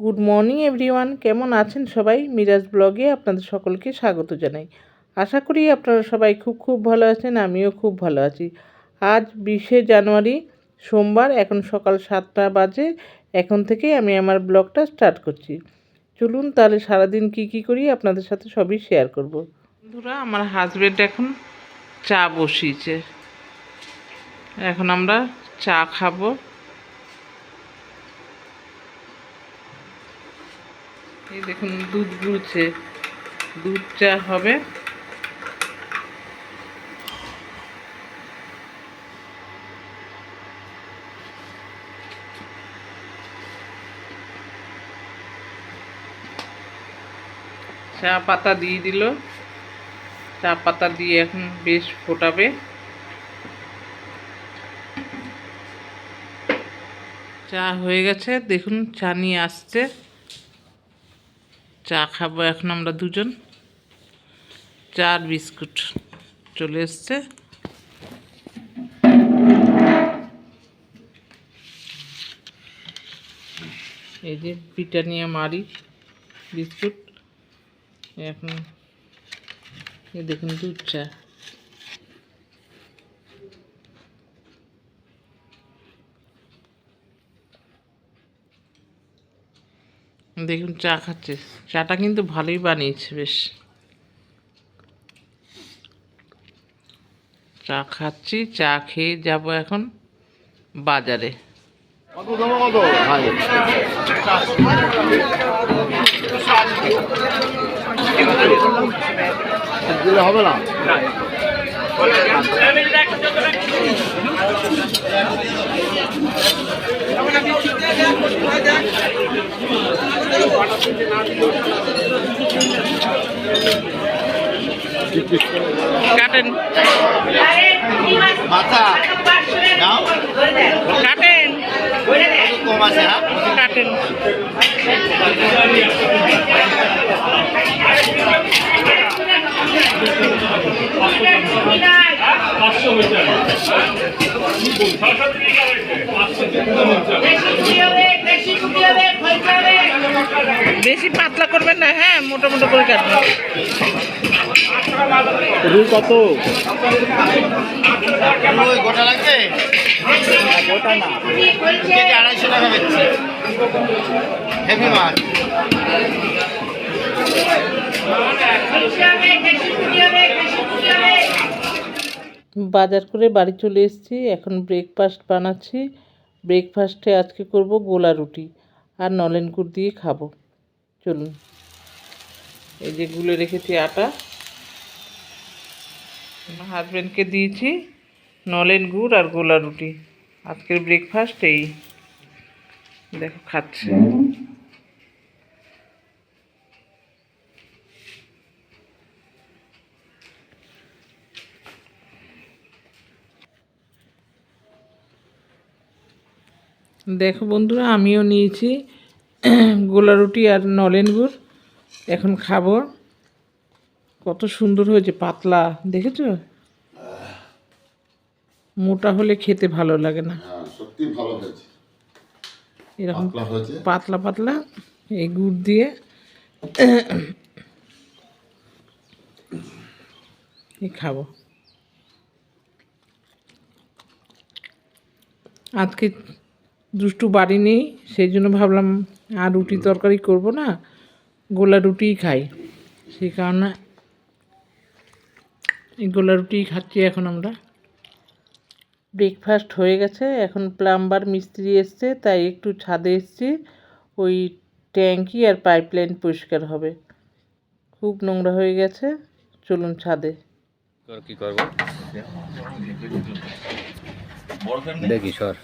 Good morning everyone কেমন আছেন সবাই? মিরাজ ব্লগে আপনাদের সকলকে স্বাগত জানাই। আশা করি আপনারা সবাই খুব খুব ভালো আছেন, আমিও খুব ভালো আছি। আজ বিশে জানুয়ারি, সোমবার, এখন সকাল সাতটা বাজে। এখন থেকে আমি আমার ব্লগটা স্টার্ট করছি। চলুন তাহলে সারাদিন কি কি করি আপনাদের সাথে সবই শেয়ার করব। বন্ধুরা, আমার হাজব্যান্ড এখন চা বসিয়েছে। এখন আমরা চা খাব। এই দেখুন, দুধ গুলছে দুধ চা হবে চা পাতা দিয়ে দিল। চা পাতা দিয়ে এখন বেশ ফোটাবে। চা হয়ে গেছে। দেখুন, চা নিয়ে আসছে। চা খাব এখন আমরা দুজন। চার বিস্কুট চলে এসছে। এই যে ব্রিটানিয়া মারি বিস্কুট। এখন দেখুন দুধ চা। দেখুন চা খাচ্ছে। চাটা কিন্তু ভালোই বানিয়েছে বেশ। চা খাচ্ছি চা খেয়ে যাব এখন বাজারে। হবে না? কাটেন মাথা। নাও। কাটেন কম আছে হ্যাঁ বেশি পাতলা করবেন না হ্যাঁ মোটা মোটা করে কাটবেন। রুই কত? গোটা লাগবে? গোটা না। আড়াইশো টাকা বেচছে। হেভি মাছ বাজার করে বাড়ি চলে এসেছি, এখন ব্রেকফাস্ট বানাচ্ছি। ব্রেকফাস্টে আজকে করব গোলা রুটি আর নলেন গুড় দিয়ে খাব। চলুন। এই যে গুলে রেখেছি আটা। হাজব্যান্ডকে দিয়েছি নলেন গুড় আর গোলা রুটি। আজকের ব্রেকফাস্ট এই। দেখো, খাচ্ছে। দেখো বন্ধুরা আমিও নিয়েছি গোলা রুটি আর নলেন গুড়। এখন খাব। কত সুন্দর হয়েছে পাতলা। দেখেছ? মোটা হলে খেতে ভালো লাগে না। হ্যাঁ সত্যি ভালো হয়েছে। এরকম পাতলা পাতলা পাতলা। এই গুড় দিয়ে এই খাব। আজকে দুষ্টু বাড়ি নেই সেই জন্য ভাবলাম আর রুটি তরকারি করব না গোলা রুটিই খাই। সেই কারণে এই গোলা রুটিই খাচ্ছি এখন আমরা। ব্রেকফাস্ট হয়ে গেছে এখন প্লাম্বার মিস্ত্রি এসছে তাই একটু ছাদে এসছি। ওই ট্যাঙ্কি আর পাইপলাইন পরিষ্কার হবে। খুব নোংরা হয়ে গেছে চলুন ছাদে। কি করব? দেখি সর।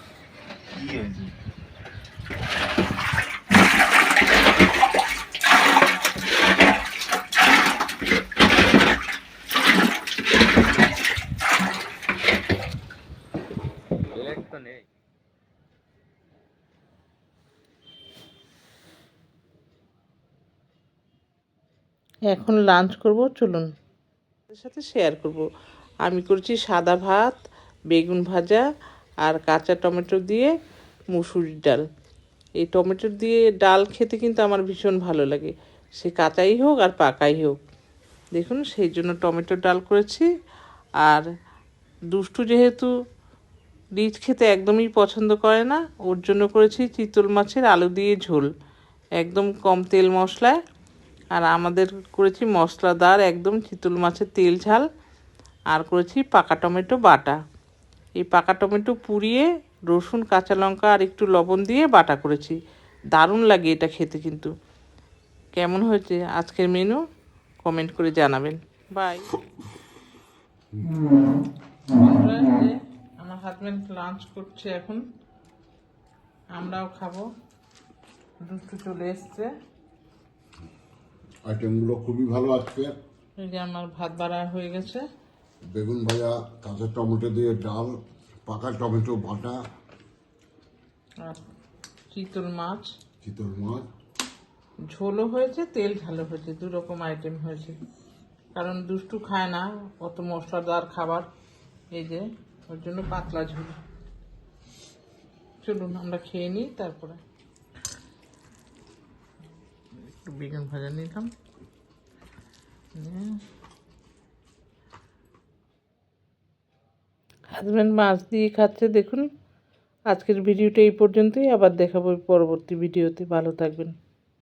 তো নেই এখন লাঞ্চ করব চলুন। সাথে শেয়ার করব। আমি করেছি সাদা ভাত বেগুন ভাজা আর কাঁচা টমেটো দিয়ে মুসুরির ডাল। এই টমেটো দিয়ে ডাল খেতে কিন্তু আমার ভীষণ ভালো লাগে। সে কাঁচাই হোক আর পাকাই হোক। দেখুন, সেই জন্য টমেটোর ডাল করেছি। আর দুষ্টু যেহেতু রিচ খেতে একদমই পছন্দ করে না, ওর জন্য করেছি চিতল মাছের আলু দিয়ে ঝোল। একদম কম তেল মশলায়। আর আমাদের করেছি মশলাদার একদম চিতল মাছের তেল ঝাল। আর করেছি পাকা টমেটো বাটা। এই পাকা টমেটো পুড়িয়ে রসুন কাঁচা লঙ্কা আর একটু লবণ দিয়ে বাটা করেছি। দারুণ লাগে এটা খেতে কিন্তু। কেমন হয়েছে আজকের মেনু কমেন্ট করে জানাবেন। বাই আমার হাজব্যান্ড লাঞ্চ করছে এখন। আমরাও খাব। দুষ্টু চলে এসছে। আইটেমগুলো খুবই ভালো আজকে। এই যে আমার ভাত বাড়া হয়ে গেছে। বেগুন ভাজা কাঁচা টমেটো দিয়ে ডাল পাকা টমেটো বাটা। আর চিতল মাছ। চিতল মাছ। ঝোলও হয়েছে তেল ঝালও হয়েছে দু রকম আইটেম হয়েছে। কারণ দুষ্টু খায় না অত মশলাদার খাবার। এই যে ওর জন্য পাতলা ঝোল। চলুন আমরা খেয়ে নিই তারপরে একটু বেগুন ভাজা নিলাম। হাজব্যান্ড মাছ দিয়ে খাচ্ছে, দেখুন। আজকের ভিডিওটা এই পর্যন্তই, আবার দেখাবো পরবর্তী ভিডিওতে। ভালো থাকবেন।